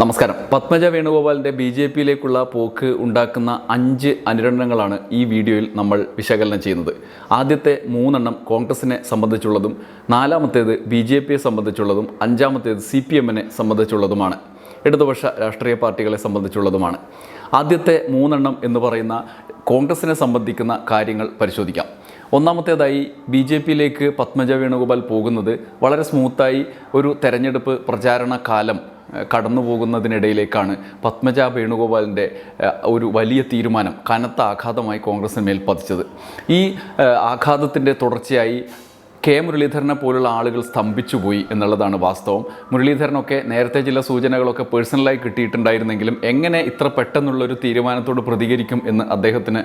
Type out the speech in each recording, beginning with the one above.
നമസ്കാരം. പത്മജ വേണുഗോപാലിന്റെ B J പിയിലേക്കുള്ള പോക്ക് ഉണ്ടാക്കുന്ന അഞ്ച് അനുരണനങ്ങളാണ് ഈ വീഡിയോയിൽ നമ്മൾ വിശകലനം ചെയ്യുന്നത്. ആദ്യത്തെ മൂന്നെണ്ണം കോൺഗ്രസിനെ സംബന്ധിച്ചുള്ളതും നാലാമത്തേത് ബി ജെ പിയെ സംബന്ധിച്ചുള്ളതും അഞ്ചാമത്തേത് സി പി എമ്മിനെ സംബന്ധിച്ചുള്ളതുമാണ്. ഇടതുപക്ഷ രാഷ്ട്രീയ പാർട്ടികളെ സംബന്ധിച്ചുള്ളതുമാണ്. ആദ്യത്തെ മൂന്നെണ്ണം എന്ന് പറയുന്ന കോൺഗ്രസിനെ സംബന്ധിക്കുന്ന കാര്യങ്ങൾ പരിശോധിക്കാം. ഒന്നാമത്തേതായി ബി ജെ പിയിലേക്ക് പത്മജ വേണുഗോപാൽ പോകുന്നത് വളരെ സ്മൂത്തായി ഒരു തെരഞ്ഞെടുപ്പ് പ്രചാരണ കാലം കടന്നു പോകുന്നതിനിടയിലേക്കാണ് പത്മജ വേണുഗോപാലിന്റെ ഒരു വലിയ തീരുമാനം കനത്ത ആഘാതമായി കോൺഗ്രസിന് മേൽ പതിച്ചത്. ഈ ആഘാതത്തിന്റെ തുടർച്ചയായി കെ മുരളീധരനെ പോലുള്ള ആളുകൾ സ്തംഭിച്ചുപോയി എന്നുള്ളതാണ് വാസ്തവം. മുരളീധരനൊക്കെ നേരത്തെ ചില സൂചനകളൊക്കെ പേഴ്സണലായി കിട്ടിയിട്ടുണ്ടായിരുന്നെങ്കിലും എങ്ങനെ ഇത്ര പെട്ടെന്നുള്ളൊരു തീരുമാനത്തോട് പ്രതികരിക്കും എന്ന് അദ്ദേഹത്തിന്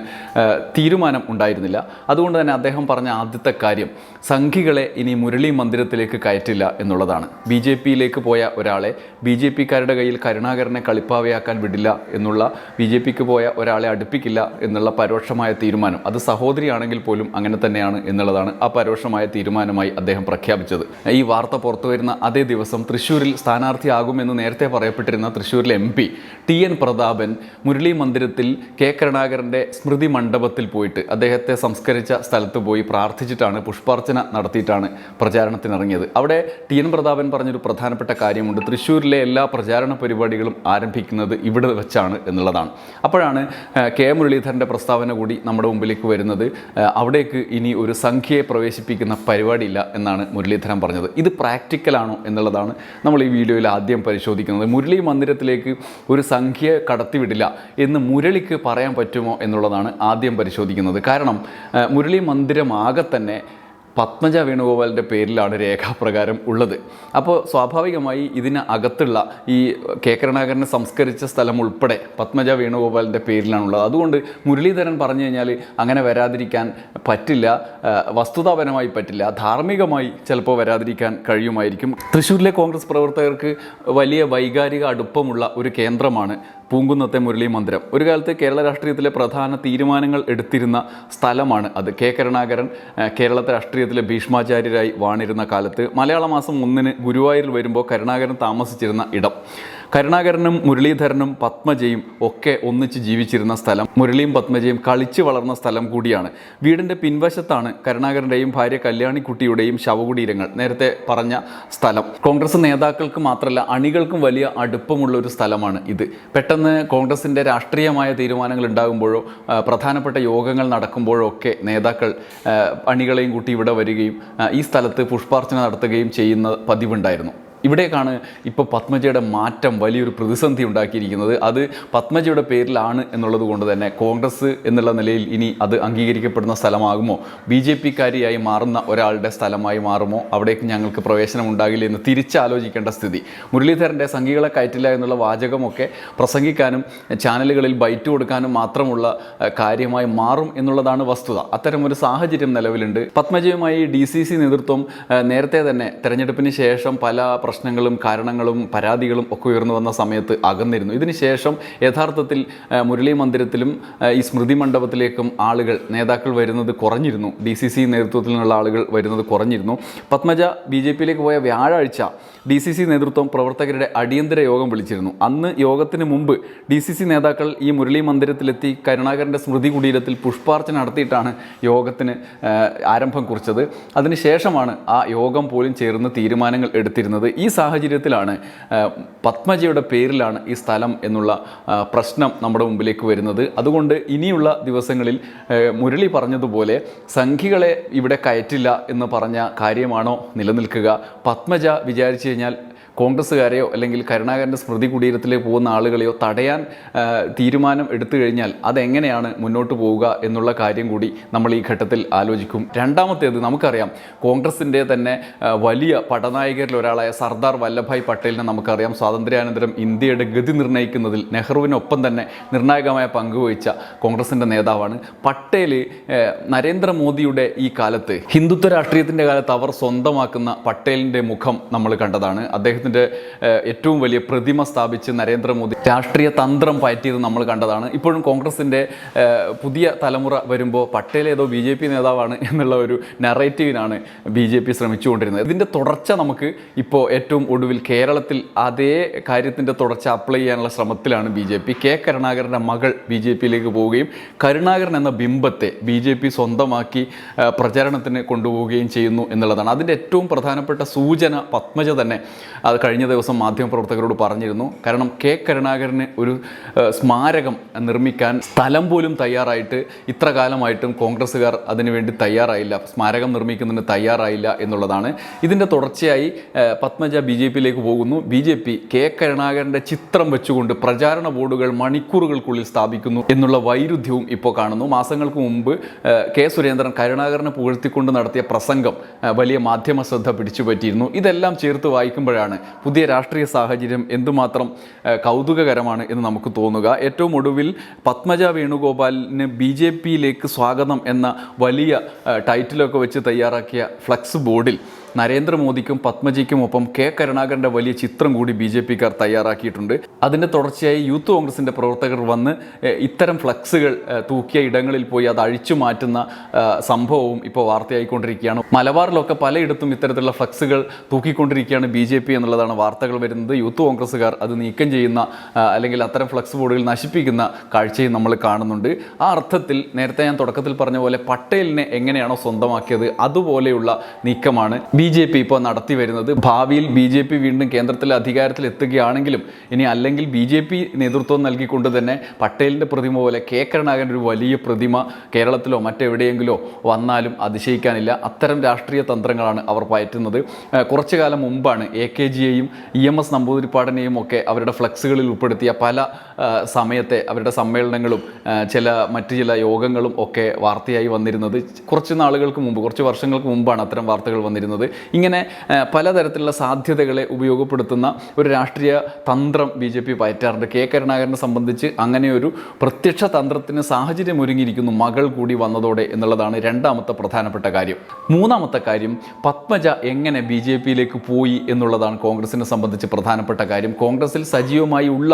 തീരുമാനം ഉണ്ടായിരുന്നില്ല. അതുകൊണ്ട് തന്നെ അദ്ദേഹം പറഞ്ഞ ആദ്യത്തെ കാര്യം സംഘികളെ ഇനി മുരളി മന്ദിരത്തിലേക്ക് കയറ്റില്ല എന്നുള്ളതാണ്. ബി ജെ പിയിലേക്ക് പോയ ഒരാളെ ബി ജെ പിക്കാരുടെ കയ്യിൽ കരുണാകരനെ കളിപ്പാവയാക്കാൻ വിടില്ല എന്നുള്ള ബി ജെ പിക്ക് പോയ ഒരാളെ അടുപ്പിക്കില്ല എന്നുള്ള പരോക്ഷമായ തീരുമാനം. അത് സഹോദരിയാണെങ്കിൽ പോലും അങ്ങനെ തന്നെയാണ് എന്നുള്ളതാണ് ആ പരോക്ഷമായ തീരുമാനമായി അദ്ദേഹം പ്രഖ്യാപിച്ചത്. ഈ വാർത്ത പുറത്തു വരുന്ന അതേ ദിവസം തൃശ്ശൂരിൽ സ്ഥാനാർത്ഥിയാകുമെന്ന് നേരത്തെ പറയപ്പെട്ടിരുന്ന തൃശ്ശൂരിലെ M P T N Prathapan Murali മന്ദിരത്തിൽ കെ കരുണാകരന്റെ സ്മൃതി മണ്ഡപത്തിൽ പോയിട്ട് അദ്ദേഹത്തെ സംസ്കരിച്ച സ്ഥലത്ത് പോയി പ്രാർത്ഥിച്ചിട്ടാണ് പുഷ്പാർച്ചന നടത്തിയിട്ടാണ് പ്രചാരണത്തിനിറങ്ങിയത്. അവിടെ ടി എൻ പ്രതാപൻ പറഞ്ഞൊരു പ്രധാനപ്പെട്ട കാര്യമുണ്ട്. തൃശ്ശൂരിലെ എല്ലാ പ്രചാരണ പരിപാടികളും ആരംഭിക്കുന്നത് ഇവിടെ വെച്ചാണ് എന്നുള്ളതാണ്. അപ്പോഴാണ് കെ മുരളീധരന്റെ പ്രസ്താവന കൂടി നമ്മുടെ മുമ്പിലേക്ക് വരുന്നത്. അവിടേക്ക് ഇനി ഒരു സംഖ്യയെ പ്രവേശിപ്പിക്കുന്ന പരിപാടിയില്ല എന്നാണ് മുരളീധരൻ പറഞ്ഞത്. ഇത് പ്രാക്ടിക്കലാണോ എന്നുള്ളതാണ് നമ്മൾ ഈ വീഡിയോയിൽ ആദ്യം പരിശോധിക്കുന്നത്. മുരളി മന്ദിരത്തിലേക്ക് ഒരു സംഖ്യ കടത്തിവിടില്ല എന്ന് മുരളിക്ക് പറയാൻ പറ്റുമോ എന്നുള്ളതാണ് ആദ്യം പരിശോധിക്കുന്നത്. കാരണം മുരളി മന്ദിരമാകെ തന്നെ പത്മജ വേണുഗോപാലിന്റെ പേരിലാണ് രേഖാപ്രകാരം ഉള്ളത്. അപ്പോൾ സ്വാഭാവികമായി ഇതിന് അകത്തുള്ള ഈ കെ കരുണാകരനെ സംസ്കരിച്ച സ്ഥലം ഉൾപ്പെടെ പത്മജ വേണുഗോപാലിന്റെ പേരിലാണുള്ളത്. അതുകൊണ്ട് മുരളീധരൻ പറഞ്ഞു കഴിഞ്ഞാൽ അങ്ങനെ വരാതിരിക്കാൻ പറ്റില്ല വസ്തുതാപരമായി പറ്റില്ല ധാർമ്മികമായി ചിലപ്പോൾ വരാതിരിക്കാൻ കഴിയുമായിരിക്കും. തൃശ്ശൂരിലെ കോൺഗ്രസ് പ്രവർത്തകർക്ക് വലിയ വൈകാരിക അടുപ്പമുള്ള ഒരു കേന്ദ്രമാണ് പൂങ്കുന്നത്തെ മുരളി മന്ദിരം. ഒരു കാലത്ത് കേരള രാഷ്ട്രീയത്തിലെ പ്രധാന തീരുമാനങ്ങൾ എടുത്തിരുന്ന സ്ഥലമാണ് അത്. കെ കരുണാകരൻ കേരളത്തെ രാഷ്ട്രീയത്തിലെ ഭീഷ്മാചാര്യരായി വാണിരുന്ന കാലത്ത് മലയാള മാസം ഒന്നിന് ഗുരുവായൂരിൽ വരുമ്പോൾ കരുണാകരൻ താമസിച്ചിരുന്ന ഇടം. കരുണാകരനും മുരളീധരനും പത്മജയും ഒക്കെ ഒന്നിച്ച് ജീവിച്ചിരുന്ന സ്ഥലം മുരളിയും പത്മജയും കളിച്ചു വളർന്ന സ്ഥലം കൂടിയാണ്. വീടിന്റെ പിൻവശത്താണ് കരുണാകരന്റെയും ഭാര്യ കല്യാണിക്കുട്ടിയുടെയും ശവകുടീരങ്ങൾ നേരത്തെ പറഞ്ഞ സ്ഥലം. കോൺഗ്രസ് നേതാക്കൾക്ക് മാത്രമല്ല അണികൾക്കും വലിയ അടുപ്പമുള്ള ഒരു സ്ഥലമാണ് ഇത്. പെട്ടെന്ന് കോൺഗ്രസിന്റെ രാഷ്ട്രീയമായ തീരുമാനങ്ങൾ ഉണ്ടാകുമ്പോഴോ പ്രധാനപ്പെട്ട യോഗങ്ങൾ നടക്കുമ്പോഴോ ഒക്കെ നേതാക്കൾ അണികളെയും കൂട്ടി ഇവിടെ വരികയും ഈ സ്ഥലത്ത് പുഷ്പാർച്ചന നടത്തുകയും ചെയ്യുന്ന പതിവുണ്ടായിരുന്നു. ഇവിടേക്കാണ് ഇപ്പോൾ പത്മജയുടെ മാറ്റം വലിയൊരു പ്രതിസന്ധി ഉണ്ടാക്കിയിരിക്കുന്നത്. അത് പത്മജയുടെ പേരിലാണ് എന്നുള്ളത് കൊണ്ട് തന്നെ കോൺഗ്രസ് എന്നുള്ള നിലയിൽ ഇനി അത് അംഗീകരിക്കപ്പെടുന്ന സ്ഥലമാകുമോ? ബി ജെ പിക്കാരിയായി മാറുന്ന ഒരാളുടെ സ്ഥലമായി മാറുമോ? അവിടേക്ക് ഞങ്ങൾക്ക് പ്രവേശനം ഉണ്ടാകില്ല എന്ന് തിരിച്ചാലോചിക്കേണ്ട സ്ഥിതി. മുരളീധരന്റെ സംഘികളെ കയറ്റില്ല എന്നുള്ള വാചകമൊക്കെ പ്രസംഗിക്കാനും ചാനലുകളിൽ ബൈറ്റ് കൊടുക്കാനും മാത്രമുള്ള കാര്യമായി മാറും എന്നുള്ളതാണ് വസ്തുത. അത്തരമൊരു സാഹചര്യം നിലവിലുണ്ട്. പത്മജയുമായി ഡി സി സി നേതൃത്വം നേരത്തെ തന്നെ തെരഞ്ഞെടുപ്പിന് ശേഷം പല പ്രശ്നങ്ങളും കാരണങ്ങളും പരാതികളും ഒക്കെ ഉയർന്നു വന്ന സമയത്ത് അകന്നിരുന്നു. ഇതിനുശേഷം യഥാർത്ഥത്തിൽ മുരളീ മന്ദിരത്തിലും ഈ സ്മൃതി മണ്ഡപത്തിലേക്കും ആളുകൾ നേതാക്കൾ വരുന്നത് കുറഞ്ഞിരുന്നു. ഡി സി സി നേതൃത്വത്തിൽ നിന്നുള്ള ആളുകൾ വരുന്നത് കുറഞ്ഞിരുന്നു. പത്മജ ബി ജെ പിയിലേക്ക് പോയ വ്യാഴാഴ്ച ഡി സി സി നേതൃത്വം പ്രവർത്തകരുടെ അടിയന്തര യോഗം വിളിച്ചിരുന്നു. അന്ന് യോഗത്തിന് മുമ്പ് ഡി സി സി നേതാക്കൾ ഈ മുരളി മന്ദിരത്തിലെത്തി കരുണാകരന്റെ സ്മൃതി കുടീരത്തിൽ പുഷ്പാർച്ചന നടത്തിയിട്ടാണ് യോഗത്തിന് ആരംഭം കുറിച്ചത്. അതിനുശേഷമാണ് ആ യോഗം പോലും ചേർന്ന് തീരുമാനങ്ങൾ എടുത്തിരുന്നത്. സാഹചര്യത്തിലാണ് ഏഹ്, പത്മജയുടെ പേരിലാണ് ഈ സ്ഥലം എന്നുള്ള പ്രശ്നം നമ്മുടെ മുമ്പിലേക്ക് വരുന്നത്. അതുകൊണ്ട് ഇനിയുള്ള ദിവസങ്ങളിൽ മുരളി പറഞ്ഞതുപോലെ സംഘികളെ ഇവിടെ കയറ്റില്ല എന്ന് പറഞ്ഞ കാര്യമാണോ നിലനിൽക്കുക? പത്മജ വിചാരിച്ചു കഴിഞ്ഞാൽ കോൺഗ്രസ്സുകാരെയോ അല്ലെങ്കിൽ കരുണാകരന്റെ സ്മൃതി കുടീരത്തിലേക്ക് പോകുന്ന ആളുകളെയോ തടയാൻ തീരുമാനം എടുത്തു കഴിഞ്ഞാൽ അതെങ്ങനെയാണ് മുന്നോട്ട് പോവുക എന്നുള്ള കാര്യം കൂടി നമ്മൾ ഈ ഘട്ടത്തിൽ ആലോചിക്കും. രണ്ടാമത്തേത് നമുക്കറിയാം കോൺഗ്രസിന്റെ തന്നെ വലിയ പടനായകരിൽ ഒരാളായ സർദാർ വല്ലഭായ് പട്ടേലിനെ നമുക്കറിയാം. സ്വാതന്ത്ര്യാനന്തരം ഇന്ത്യയുടെ ഗതി നിർണയിക്കുന്നതിൽ നെഹ്റുവിനൊപ്പം തന്നെ നിർണായകമായ പങ്കുവഹിച്ച കോൺഗ്രസിന്റെ നേതാവാണ്. പട്ടേൽ നരേന്ദ്രമോദിയുടെ ഈ കാലത്ത് ഹിന്ദുത്വ രാഷ്ട്രീയത്തിന്റെ കാലത്ത് അവർ സ്വന്തമാക്കുന്ന പട്ടേലിന്റെ മുഖം നമ്മൾ കണ്ടതാണ്. അദ്ദേഹത്തിന് അദ്ദേഹത്തിന്റെ ഏറ്റവും വലിയ പ്രതിമ സ്ഥാപിച്ച് നരേന്ദ്രമോദി രാഷ്ട്രീയ തന്ത്രം പയറ്റിയത് നമ്മൾ കണ്ടതാണ്. ഇപ്പോഴും കോൺഗ്രസിന്റെ പുതിയ തലമുറ വരുമ്പോൾ പട്ടേൽ ഏതോ ബി ജെ പി നേതാവാണ് എന്നുള്ള ഒരു നറേറ്റീവിനാണ് ബി ജെ പി ശ്രമിച്ചുകൊണ്ടിരുന്നത്. ഇതിന്റെ തുടർച്ച നമുക്ക് ഇപ്പോൾ ഏറ്റവും ഒടുവിൽ കേരളത്തിൽ അതേ കാര്യത്തിന്റെ തുടർച്ച അപ്ലൈ ചെയ്യാനുള്ള ശ്രമത്തിലാണ് ബി ജെ പി. കെ കരുണാകരന്റെ മകൾ ബി ജെ പിയിലേക്ക് പോവുകയും കരുണാകരൻ എന്ന ബിംബത്തെ ബി ജെ പി സ്വന്തമാക്കി പ്രചരണത്തിന് കൊണ്ടുപോവുകയും ചെയ്യുന്നു എന്നുള്ളതാണ്. അതിന്റെ ഏറ്റവും പ്രധാനപ്പെട്ട സൂചന പത്മജ തന്നെ അത് കഴിഞ്ഞ ദിവസം മാധ്യമപ്രവർത്തകരോട് പറഞ്ഞിരുന്നു. കാരണം കെ കരുണാകരന് ഒരു സ്മാരകം നിർമ്മിക്കാൻ സ്ഥലം പോലും തയ്യാറായിട്ട് ഇത്ര കാലമായിട്ടും കോൺഗ്രസ്സുകാർ അതിനുവേണ്ടി തയ്യാറായില്ല. സ്മാരകം നിർമ്മിക്കുന്നതിന് തയ്യാറായില്ല എന്നുള്ളതാണ്. ഇതിന്റെ തുടർച്ചയായി പത്മജ ബി ജെ പിയിലേക്ക് പോകുന്നു. ബി ജെ പി കെ കരുണാകരന്റെ ചിത്രം വെച്ചുകൊണ്ട് പ്രചാരണ ബോർഡുകൾ മണിക്കൂറുകൾക്കുള്ളിൽ സ്ഥാപിക്കുന്നു എന്നുള്ള വൈരുദ്ധ്യവും ഇപ്പോൾ കാണുന്നു. മാസങ്ങൾക്ക് മുമ്പ് കെ സുരേന്ദ്രൻ കരുണാകരനെ പുകഴ്ത്തിക്കൊണ്ട് നടത്തിയ പ്രസംഗം വലിയ മാധ്യമ ശ്രദ്ധ പിടിച്ചുപറ്റിയിരുന്നു. ഇതെല്ലാം ചേർത്ത് വായിക്കുമ്പോഴാണ് പുതിയ രാഷ്ട്രീയ സാഹചര്യം എന്തുമാത്രം കൗതുകകരമാണ് എന്ന് നമുക്ക് തോന്നുക. ഏറ്റവും ഒടുവിൽ പത്മജ വേണുഗോപാലിന് ബി ജെ പിയിലേക്ക് സ്വാഗതം എന്ന വലിയ ടൈറ്റിലൊക്കെ വെച്ച് തയ്യാറാക്കിയ ഫ്ലക്സ് ബോർഡിൽ നരേന്ദ്രമോദിക്കും പത്മജിക്കും ഒപ്പം കെ കരുണാകരന്റെ വലിയ ചിത്രം കൂടി ബി ജെ പിക്കാർ തയ്യാറാക്കിയിട്ടുണ്ട്. അതിന്റെ തുടർച്ചയായി യൂത്ത് കോൺഗ്രസിന്റെ പ്രവർത്തകർ വന്ന് ഇത്തരം ഫ്ലക്സുകൾ തൂക്കിയ ഇടങ്ങളിൽ പോയി അത് അഴിച്ചു മാറ്റുന്ന സംഭവവും ഇപ്പോൾ വാർത്തയായിക്കൊണ്ടിരിക്കുകയാണ്. മലബാറിലൊക്കെ പലയിടത്തും ഇത്തരത്തിലുള്ള ഫ്ലക്സുകൾ തൂക്കിക്കൊണ്ടിരിക്കുകയാണ് ബി ജെ പി എന്നുള്ളതാണ് വാർത്തകൾ വരുന്നത്. യൂത്ത് കോൺഗ്രസ്സുകാർ അത് നീക്കം ചെയ്യുന്ന അല്ലെങ്കിൽ അത്തരം ഫ്ലക്സ് ബോർഡുകൾ നശിപ്പിക്കുന്ന കാഴ്ചയും നമ്മൾ കാണുന്നുണ്ട്. ആ അർത്ഥത്തിൽ നേരത്തെ ഞാൻ തുടക്കത്തിൽ പറഞ്ഞ പോലെ പട്ടേലിനെ എങ്ങനെയാണോ സ്വന്തമാക്കിയത് അതുപോലെയുള്ള നീക്കമാണ് ബി ജെ പി ഇപ്പോൾ നടത്തി വരുന്നത്. ഭാവിയിൽ ബി ജെ പി വീണ്ടും കേന്ദ്രത്തിൽ അധികാരത്തിൽ എത്തുകയാണെങ്കിലും ഇനി അല്ലെങ്കിൽ ബി ജെ പി നേതൃത്വം നൽകിക്കൊണ്ട് തന്നെ പട്ടേലിന്റെ പ്രതിമ പോലെ കെ ഒരു വലിയ പ്രതിമ കേരളത്തിലോ മറ്റെവിടെയെങ്കിലോ വന്നാലും അതിശയിക്കാനില്ല. അത്തരം രാഷ്ട്രീയ തന്ത്രങ്ങളാണ് അവർ പയറ്റുന്നത്. കുറച്ചു കാലം മുമ്പാണ് എ കെ ജിയെയും ഇ എം എസ് നമ്പൂതിരിപ്പാടിനെയും ഒക്കെ അവരുടെ ഫ്ലക്സുകളിൽ ഉൾപ്പെടുത്തിയ പല സമയത്തെ അവരുടെ സമ്മേളനങ്ങളും ചില മറ്റു ചില യോഗങ്ങളും ഒക്കെ വാർത്തയായി വന്നിരുന്നത്. കുറച്ച് നാളുകൾക്ക് മുമ്പ് കുറച്ച് വർഷങ്ങൾക്ക് മുമ്പാണ് അത്തരം വാർത്തകൾ വന്നിരുന്നത്. ഇങ്ങനെ പലതരത്തിലുള്ള സാധ്യതകളെ ഉപയോഗപ്പെടുത്തുന്ന ഒരു രാഷ്ട്രീയ തന്ത്രം ബി ജെ പി പയറ്റാറുണ്ട്. കെ കരുണാകരനെ സംബന്ധിച്ച് അങ്ങനെ ഒരു പ്രത്യക്ഷ തന്ത്രത്തിന് സാഹചര്യം ഒരുങ്ങിയിരിക്കുന്നു മകൾ കൂടി വന്നതോടെ എന്നുള്ളതാണ് രണ്ടാമത്തെ പ്രധാനപ്പെട്ട കാര്യം. മൂന്നാമത്തെ കാര്യം പത്മജ എങ്ങനെ ബി ജെ പിയിലേക്ക് പോയി എന്നുള്ളതാണ് കോൺഗ്രസിനെ സംബന്ധിച്ച് പ്രധാനപ്പെട്ട കാര്യം. കോൺഗ്രസിൽ സജീവമായി ഉള്ള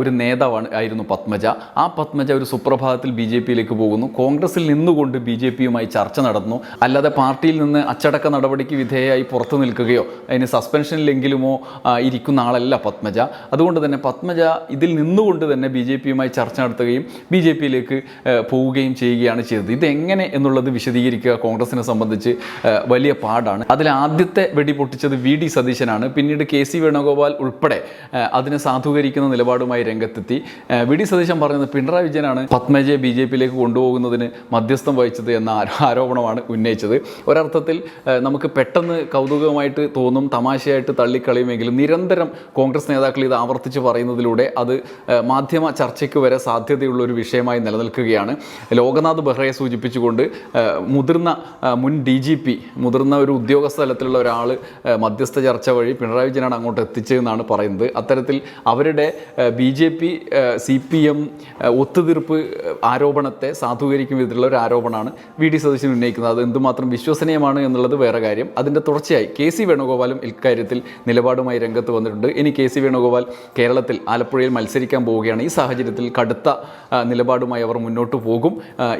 ഒരു നേതാവാണ് ആയിരുന്നു പത്മജ. ആ പത്മജ ഒരു സുപ്രഭാതത്തിൽ ബി ജെ പിയിലേക്ക് പോകുന്നു. കോൺഗ്രസിൽ നിന്നുകൊണ്ട് ബി ജെ പിയുമായി ചർച്ച നടന്നു. അല്ലാതെ പാർട്ടിയിൽ നിന്ന് അച്ചടക്ക നടപടിക്ക് വിധേയമായി പുറത്തു നിൽക്കുകയോ അതിന് സസ്പെൻഷനിലെങ്കിലുമോ ഇരിക്കുന്ന ആളല്ല പത്മജ. അതുകൊണ്ട് തന്നെ പത്മജ ഇതിൽ നിന്നുകൊണ്ട് തന്നെ ബി ജെ പിയുമായി ചർച്ച നടത്തുകയും ബി ജെ പിയിലേക്ക് പോവുകയും ചെയ്യുകയാണ് ചെയ്തത്. ഇതെങ്ങനെ എന്നുള്ളത് വിശദീകരിക്കുക കോൺഗ്രസിനെ സംബന്ധിച്ച് വലിയ പാടാണ്. അതിൽ ആദ്യത്തെ വെടി പൊട്ടിച്ചത് വി ഡി സതീശനാണ്. പിന്നീട് കെ സി വേണുഗോപാൽ ഉൾപ്പെടെ അതിനെ സാധൂകരിക്കുന്ന നിലപാടുമായി രംഗത്തെത്തി. വി ഡി സതീശൻ പറയുന്നത് പിണറായി വിജയനാണ് പത്മജയെ ബി ജെ പിയിലേക്ക് കൊണ്ടുപോകുന്നതിന് മധ്യസ്ഥം വഹിച്ചത് എന്ന ആരോപണമാണ് ഉന്നയിച്ചത്. ഒരർത്ഥത്തിൽ നമുക്ക് പെട്ടെന്ന് കൗതുകമായിട്ട് തോന്നും തമാശയായിട്ട് തള്ളിക്കളയുമെങ്കിലും നിരന്തരം കോൺഗ്രസ് നേതാക്കൾ ഇത് ആവർത്തിച്ച് പറയുന്നതിലൂടെ അത് മാധ്യമ ചർച്ചയ്ക്ക് വരെ സാധ്യതയുള്ള ഒരു വിഷയമായി നിലനിൽക്കുകയാണ്. ലോകനാഥ് ബെഹ്റയെ സൂചിപ്പിച്ചുകൊണ്ട് മുതിർന്ന മുൻ ഡി ജി പി മുതിർന്ന ഒരു ഉദ്യോഗസ്ഥ തലത്തിലുള്ള ഒരാൾ മധ്യസ്ഥ ചർച്ച വഴി പിണറായി വിജയനാണ് അങ്ങോട്ട് എത്തിച്ചതെന്നാണ് പറയുന്നത്. അത്തരത്തിൽ അവരുടെ B J P C P M ഒത്തുതീർപ്പ് ആരോപണത്തെ സാധൂകരിക്കും വിധത്തിലുള്ള ഒരു ആരോപണമാണ് വി ഡി സതീശൻ ഉന്നയിക്കുന്നത്. അത് എന്തുമാത്രം വിശ്വസനീയമാണ് എന്നുള്ളത് വേറെ കാര്യം. അതിന്റെ തുടർച്ചയായി കെ സി വേണുഗോപാലും ഇക്കാര്യത്തിൽ നിലപാടുമായി രംഗത്ത് വന്നിട്ടുണ്ട്. ഇനി കെ സി വേണുഗോപാൽ കേരളത്തിൽ ആലപ്പുഴയിൽ മത്സരിക്കാൻ പോവുകയാണ്. ഈ സാഹചര്യത്തിൽ കടുത്ത നിലപാടുമായി അവർ മുന്നോട്ട് പോകും.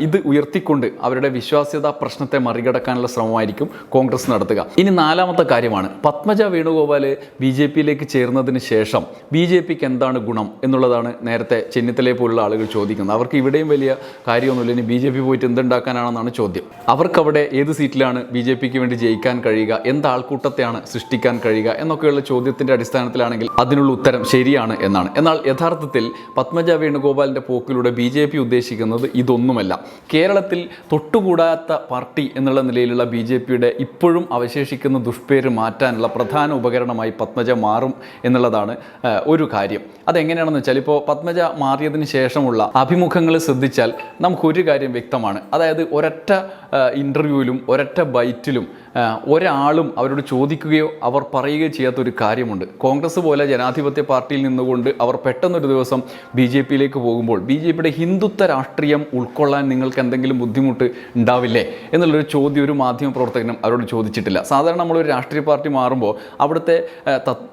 ഇത് ഉയർത്തിക്കൊണ്ട് അവരുടെ വിശ്വാസ്യത പ്രശ്നത്തെ മറികടക്കാനുള്ള ശ്രമമായിരിക്കും കോൺഗ്രസ് നടത്തുക. ഇനി നാലാമത്തെ കാര്യമാണ്. പത്മജ വേണുഗോപാൽ ബി ജെ പിയിലേക്ക് ചേർന്നതിന് ശേഷം ബി ജെ പിക്ക് എന്താണ് ഗുണം എന്നുള്ളതാണ് നേരത്തെ ചെന്നിത്തലയെ പോലുള്ള ആളുകൾ ചോദിക്കുന്നത്. അവർക്ക് ഇവിടെയും വലിയ കാര്യമൊന്നുമില്ല. ഇനി ബി ജെ പി പോയിട്ട് എന്തുണ്ടാക്കാനാണെന്നാണ് ചോദ്യം. അവർക്കവിടെ ഏത് സീറ്റിലാണ് ബി ജെ പിക്ക് വേണ്ടി ജയിക്കാൻ കഴിയുക എന്ത് ആൾക്കൂട്ടത്തെയാണ് സൃഷ്ടിക്കാൻ കഴിയുക എന്നൊക്കെയുള്ള ചോദ്യത്തിന്റെ അടിസ്ഥാനത്തിലാണെങ്കിൽ അതിനുള്ള ഉത്തരം ശരിയാണ് എന്നാണ്. എന്നാൽ യഥാർത്ഥത്തിൽ പത്മജ വേണുഗോപാലിന്റെ പോക്കിലൂടെ ബി ജെ പി ഉദ്ദേശിക്കുന്നത് ഇതൊന്നുമല്ല. കേരളത്തിൽ തൊട്ടുകൂടാത്ത പാർട്ടി എന്നുള്ള നിലയിലുള്ള ബി ജെ പിയുടെ ഇപ്പോഴും അവശേഷിക്കുന്ന ദുഷ്പേര് മാറ്റാനുള്ള പ്രധാന ഉപകരണമായി പത്മജ മാറും എന്നുള്ളതാണ് ഒരു കാര്യം. അതെങ്ങനെയാണെന്ന് വെച്ചാൽ ഇപ്പോൾ പത്മജ മാറിയതിന് ശേഷമുള്ള അഭിമുഖങ്ങൾ ശ്രദ്ധിച്ചാൽ നമുക്കൊരു കാര്യം വ്യക്തമാണ്. അതായത് ഒരൊറ്റ ഇന്റർവ്യൂവിലും ഒരൊറ്റ ബൈറ്റിലും ഒരാളും അവരോട് ചോദിക്കുകയോ അവർ പറയുകയോ ചെയ്യാത്ത ഒരു കാര്യമുണ്ട്. കോൺഗ്രസ് പോലെ ജനാധിപത്യ പാർട്ടിയിൽ നിന്നുകൊണ്ട് അവർ പെട്ടെന്നൊരു ദിവസം ബി ജെ പിയിലേക്ക് പോകുമ്പോൾ ബി ജെ പിയുടെ ഹിന്ദുത്വ രാഷ്ട്രീയം ഉൾക്കൊള്ളാൻ നിങ്ങൾക്ക് എന്തെങ്കിലും ബുദ്ധിമുട്ട് ഉണ്ടാവില്ലേ എന്നുള്ളൊരു ചോദ്യം ഒരു മാധ്യമ പ്രവർത്തകനും അവരോട് ചോദിച്ചിട്ടില്ല. സാധാരണ നമ്മളൊരു രാഷ്ട്രീയ പാർട്ടി മാറുമ്പോൾ അവിടുത്തെ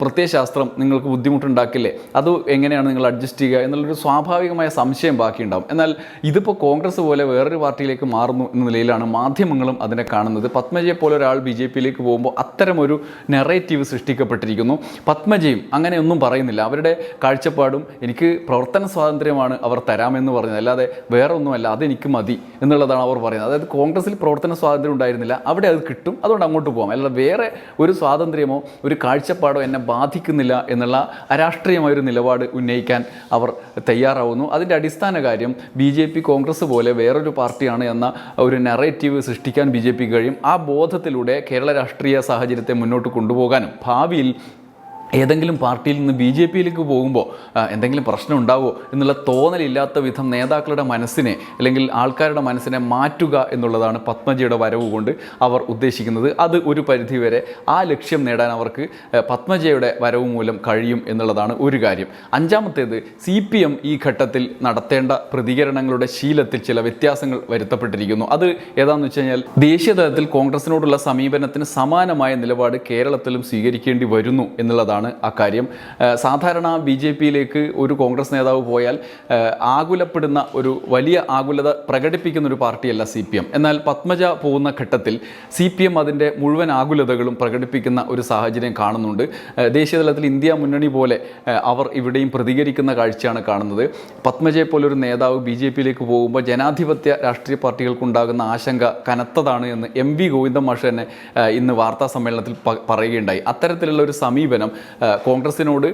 പ്രത്യയശാസ്ത്രം നിങ്ങൾക്ക് ബുദ്ധിമുട്ടുണ്ടാക്കില്ലേ? അത് എങ്ങനെയാണ് നിങ്ങൾ അഡ്ജസ്റ്റ് ചെയ്യുക എന്നുള്ളൊരു സ്വാഭാവികമായ സംശയം ബാക്കിയുണ്ടാവും. എന്നാൽ ഇതിപ്പോൾ കോൺഗ്രസ് പോലെ വേറൊരു പാർട്ടിയിലേക്ക് മാറുന്നു എന്ന നിലയിലാണ് മാധ്യമങ്ങളും അതിനെ കാണുന്നത്. പത്മജയെ പോലെ ഒരാൾ ബി ജെ പിയിലേക്ക് പോകുമ്പോൾ അത്തരമൊരു നെറേറ്റീവ് സൃഷ്ടിക്കപ്പെട്ടിരിക്കുന്നു. പത്മജയും അങ്ങനെയൊന്നും പറയുന്നില്ല. അവരുടെ കാഴ്ചപ്പാടും എനിക്ക് പ്രവർത്തന സ്വാതന്ത്ര്യമാണ് അവർ തരാമെന്ന് പറഞ്ഞത്. അല്ലാതെ വേറെ ഒന്നുമല്ല അതെനിക്ക് മതി എന്നുള്ളതാണ് അവർ പറയുന്നത്. അതായത് കോൺഗ്രസിൽ പ്രവർത്തന സ്വാതന്ത്ര്യം ഉണ്ടായിരുന്നില്ല. അവിടെ അത് കിട്ടും അതുകൊണ്ട് അങ്ങോട്ട് പോകാം. അല്ലാതെ വേറെ ഒരു സ്വാതന്ത്ര്യമോ ഒരു കാഴ്ചപ്പാടോ എന്നെ ബാധിക്കുന്നില്ല എന്നുള്ള അരാഷ്ട്രീയമായ ഒരു നിലപാട് ഉന്നയിക്കാൻ അവർ തയ്യാറാവുന്നു. അതിന്റെ അടിസ്ഥാന കാര്യം ബി ജെ പി കോൺഗ്രസ് പോലെ വേറൊരു പാർട്ടിയാണ് എന്ന ഒരു നെറേറ്റീവ് സൃഷ്ടിക്കാൻ ബി ജെ പി കഴിയും. ആ ബോധത്തിലൂടെ കേരള രാഷ്ട്രീയ സാഹചര്യത്തെ മുന്നോട്ട് കൊണ്ടുപോകാനും ഭാവിയിൽ ഏതെങ്കിലും പാർട്ടിയിൽ നിന്ന് ബി ജെ പിയിലേക്ക് പോകുമ്പോൾ എന്തെങ്കിലും പ്രശ്നം ഉണ്ടാവുമോ എന്നുള്ള തോന്നലില്ലാത്ത വിധം നേതാക്കളുടെ മനസ്സിനെ അല്ലെങ്കിൽ ആൾക്കാരുടെ മനസ്സിനെ മാറ്റുക എന്നുള്ളതാണ് പത്മജിയുടെ വരവ് കൊണ്ട് അവർ ഉദ്ദേശിക്കുന്നത്. അത് ഒരു പരിധിവരെ ആ ലക്ഷ്യം നേടാൻ അവർക്ക് പത്മജയുടെ വരവ് മൂലം കഴിയും എന്നുള്ളതാണ് ഒരു കാര്യം. അഞ്ചാമത്തേത് സി പി എം ഈ ഘട്ടത്തിൽ നടത്തേണ്ട പ്രതികരണങ്ങളുടെ ശീലത്തിൽ ചില വ്യത്യാസങ്ങൾ വരുത്തപ്പെട്ടിരിക്കുന്നു. അത് ഏതാണെന്ന് വെച്ച് കഴിഞ്ഞാൽ ദേശീയ തലത്തിൽ കോൺഗ്രസിനോടുള്ള സമീപനത്തിന് സമാനമായ നിലപാട് കേരളത്തിലും സ്വീകരിക്കേണ്ടി വരുന്നു എന്നുള്ളതാണ് അക്കാര്യം. ആ, സാധാരണ ബി ജെ പിയിലേക്ക് ഒരു കോൺഗ്രസ് നേതാവ് പോയാൽ ആകുലപ്പെടുന്ന ഒരു വലിയ ആകുലത പ്രകടിപ്പിക്കുന്ന ഒരു പാർട്ടിയല്ല സി പി എം. എന്നാൽ പത്മജ പോകുന്ന ഘട്ടത്തിൽ സി പി എം അതിന്റെ മുഴുവൻ ആകുലതകളും പ്രകടിപ്പിക്കുന്ന ഒരു സാഹചര്യം കാണുന്നുണ്ട്. ദേശീയ തലത്തിൽ ഇന്ത്യ മുന്നണി പോലെ അവർ ഇവിടെയും പ്രതികരിക്കുന്ന കാഴ്ചയാണ് കാണുന്നത്. പത്മജയെ പോലൊരു നേതാവ് ബി ജെ പിയിലേക്ക് പോകുമ്പോൾ ജനാധിപത്യ രാഷ്ട്രീയ പാർട്ടികൾക്കുണ്ടാകുന്ന ആശങ്ക കനത്തതാണ് എന്ന് എം വി ഗോവിന്ദൻ മാഷ് തന്നെ ഇന്ന് വാർത്താ സമ്മേളനത്തിൽ പറയുകയുണ്ടായി. അത്തരത്തിലുള്ള ഒരു സമീപനം കോൺഗ്രസിനോട്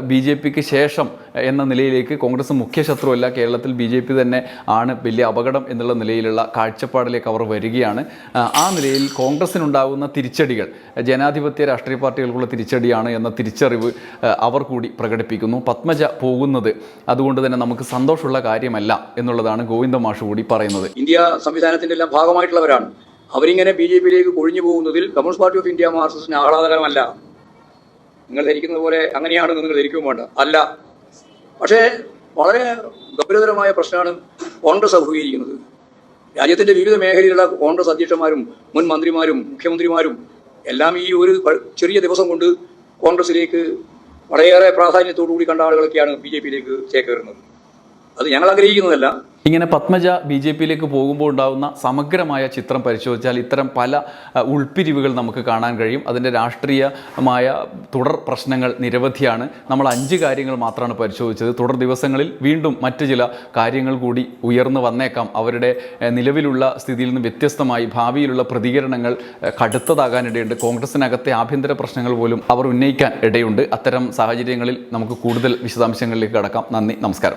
ബി ജെ പിക്ക് ശേഷം എന്ന നിലയിലേക്ക് കോൺഗ്രസ് മുഖ്യ ശത്രുവല്ല കേരളത്തിൽ ബി ജെ പി തന്നെ ആണ് വലിയ അപകടം എന്നുള്ള നിലയിലുള്ള കാഴ്ചപ്പാടിലേക്ക് അവർ വരികയാണ്. ആ, നിലയിൽ കോൺഗ്രസിനുണ്ടാകുന്ന തിരിച്ചടികൾ ജനാധിപത്യ രാഷ്ട്രീയ പാർട്ടികൾക്കുള്ള തിരിച്ചടിയാണ് എന്ന തിരിച്ചറിവ് അവർ കൂടി പ്രകടിപ്പിക്കുന്നു. പത്മജ പോകുന്നത് അതുകൊണ്ട് തന്നെ നമുക്ക് സന്തോഷമുള്ള കാര്യമല്ല എന്നുള്ളതാണ് ഗോവിന്ദ മാഷ് കൂടി പറയുന്നത്. ഇന്ത്യ സംവിധാനത്തിന്റെ എല്ലാം ഭാഗമായിട്ടുള്ളവരാണ്. അവരിങ്ങനെ ബി ജെ പിയിലേക്ക് കൊഴിഞ്ഞു പോകുന്നതിൽ കമ്മ്യൂണിസ്റ്റ് പാർട്ടി ഓഫ് ഇന്ത്യ മാർസിന് ആഹ്ലാദകരമല്ല. നിങ്ങൾ ധരിക്കുന്നത് പോലെ അങ്ങനെയാണെന്ന് നിങ്ങൾ ധരിക്കുകയും വേണ്ട. അല്ല. പക്ഷേ വളരെ ഗൗരവതരമായ പ്രശ്നമാണ് കോൺഗ്രസ് അഭിമുഖീകരിക്കുന്നത്. രാജ്യത്തിന്റെ വിവിധ മേഖലയിലുള്ള കോൺഗ്രസ് അധ്യക്ഷന്മാരും മുൻ മന്ത്രിമാരും മുഖ്യമന്ത്രിമാരും എല്ലാം ഈ ഒരു ചെറിയ ദിവസം കൊണ്ട് കോൺഗ്രസിലേക്ക് വളരെയേറെ പ്രാധാന്യത്തോടു കൂടി കണ്ട ആളുകളൊക്കെയാണ് ബി ജെ പിയിലേക്ക് ചേക്കേറുന്നത്. അത് ഞങ്ങൾ ആഗ്രഹിക്കുന്നതല്ല. ഇങ്ങനെ പത്മജ ബി ജെ പിയിലേക്ക് പോകുമ്പോൾ ഉണ്ടാകുന്ന സമഗ്രമായ ചിത്രം പരിശോധിച്ചാൽ ഇത്തരം പല ഉൾപ്പിരിവുകൾ നമുക്ക് കാണാൻ കഴിയും. അതിന്റെ രാഷ്ട്രീയമായ തുടർ പ്രശ്നങ്ങൾ നിരവധിയാണ്. നമ്മൾ അഞ്ച് കാര്യങ്ങൾ മാത്രമാണ് പരിശോധിച്ചത്. തുടർ ദിവസങ്ങളിൽ വീണ്ടും മറ്റു ചില കാര്യങ്ങൾ കൂടി ഉയർന്നു വന്നേക്കാം. അവരുടെ നിലവിലുള്ള സ്ഥിതിയിൽ നിന്ന് വ്യത്യസ്തമായി ഭാവിയിലുള്ള പ്രതികരണങ്ങൾ കടുത്തതാകാനിടയുണ്ട്. കോൺഗ്രസിനകത്തെ ആഭ്യന്തര പ്രശ്നങ്ങൾ പോലും അവർ ഉന്നയിക്കാൻ ഇടയുണ്ട്. അത്തരം സാഹചര്യങ്ങളിൽ നമുക്ക് കൂടുതൽ വിശദാംശങ്ങളിലേക്ക് കടക്കാം. നന്ദി. നമസ്കാരം.